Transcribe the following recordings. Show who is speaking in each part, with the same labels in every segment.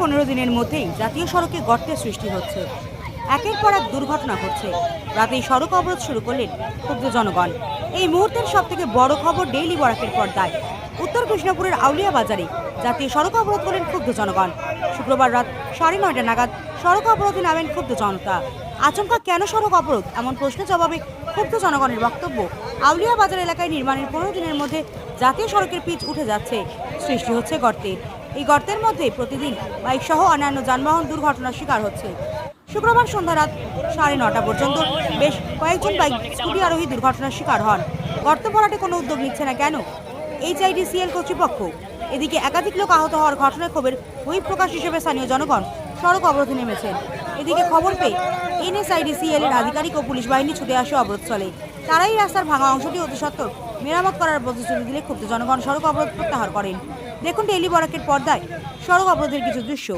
Speaker 1: পনেরো দিনের মধ্যেই জাতীয় সড়কে গর্তের সৃষ্টি হচ্ছে। একের পর এক দুর্ঘটনা ঘটছে। রাতেই সড়ক অবরোধ শুরু করলেন ক্ষুব্ধ জনগণ। এই মুহূর্তের সব থেকে বড় খবর ডেইলি বরাকের পর্দায়। উত্তর কৃষ্ণপুরের আউলিয়া বাজারে জাতীয় সড়ক অবরোধ করলেন ক্ষুব্ধ জনগণ। শুক্রবার রাত সাড়ে নয়টা নাগাদ সড়ক অবরোধে নামেন ক্ষুব্ধ জনতা। আচমকা কেন সড়ক অবরোধ? এমন প্রশ্নের জবাবে ক্ষুব্ধ জনগণের বক্তব্য আউলিয়া বাজার এলাকায় নির্মাণের পনেরো দিনের মধ্যে জাতীয় সড়কের পিচ উঠে যাচ্ছে। সৃষ্টি হচ্ছে গর্তের এই গর্তের মধ্যে প্রতিদিন বাইক সহ অন্যান্য যানবাহন দুর্ঘটনার শিকার হচ্ছে। শুক্রবার সন্ধ্যা রাত সাড়ে নটা পর্যন্ত বেশ কয়েকজন বাইক স্কুটি আরোহী দুর্ঘটনার শিকার হন। গর্ত ভরাটে কোনো উদ্যোগ নিচ্ছে না কেন? এইচআইডিসিএল কর্তৃপক্ষ। এদিকে একাধিক লোক আহত হওয়ার ঘটনায় ক্ষোভের প্রকাশ হিসেবে স্থানীয় জনগণ সড়ক অবরোধে নেমেছেন। এদিকে খবর পেয়ে এনএসআইডিসিএল এর আধিকারিক ও পুলিশ বাহিনী ছুটে আসে অবরোধ চলে তারাই রাস্তার ভাঙা অংশটি অতি সত্ত্বর মেরামত করার প্রতিশ্রুতি দিলে ক্ষুব্ধ জনগণ সড়ক অবরোধ প্রত্যাহার করেন। দেখুন ডেইলি বরাকের পর্দায় সড়ক অবরোধের কিছু দৃশ্য।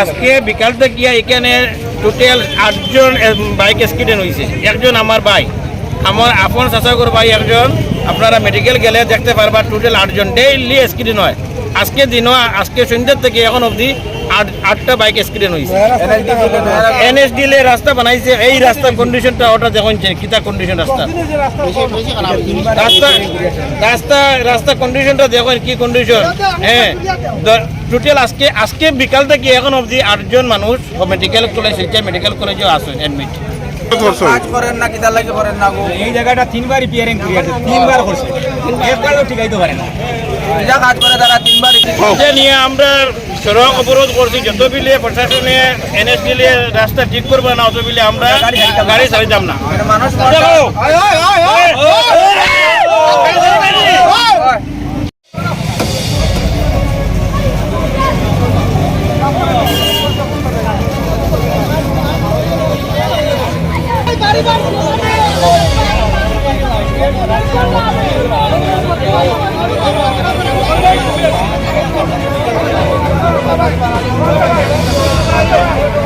Speaker 2: আজকে বিকাল থেকে এখানে টোটাল আটজন বাইক অ্যাক্সিডেন্ট হয়েছে একজন আমার ভাই। আমার আপন চাচাগর ভাই একজন। আপনারা মেডিকেল গেলে দেখতে পারবা টোটাল আটজন। ডেইলি অ্যাক্সিডেন্ট হয়। আজকে দিনও, আজকে সন্ধ্যার থেকে এখন অবধি আটটা বাইক অ্যাক্সিডেন্ট হয়েছে এনএসডিএল রাস্তা বানাইছে এই রাস্তার কন্ডিশনটা ওটা দেখুন যে কিতা কন্ডিশন রাস্তা। রাস্তা রাস্তা রাস্তা কন্ডিশনটা দেখুন কি কন্ডিশন হ্যাঁ। টোটাল আজকে আজকে বিকাল থেকে এখন অবধি আটজন মানুষ মেডিকেল কলেজ শিলচর মেডিকেল কলেজেও আছে এডমিট
Speaker 3: কাজ করেন না কিতার লাগে করেন না
Speaker 4: এই জায়গাটা তিনবার রিপেয়ারিং করে আছে তিনবার করছে। একবারও ঠিকাইতে পারে না।
Speaker 3: যা কাজ করে তারা তিনবার
Speaker 2: নিয়ে আমরা সড়ক অবরোধ করছি যত বিলিয়ে প্রশাসনে এনএস দিলে রাস্তা ঠিক করবে না অত বিলে আমরা গাড়ি সারিতাম না।
Speaker 3: Everybody, Yeah.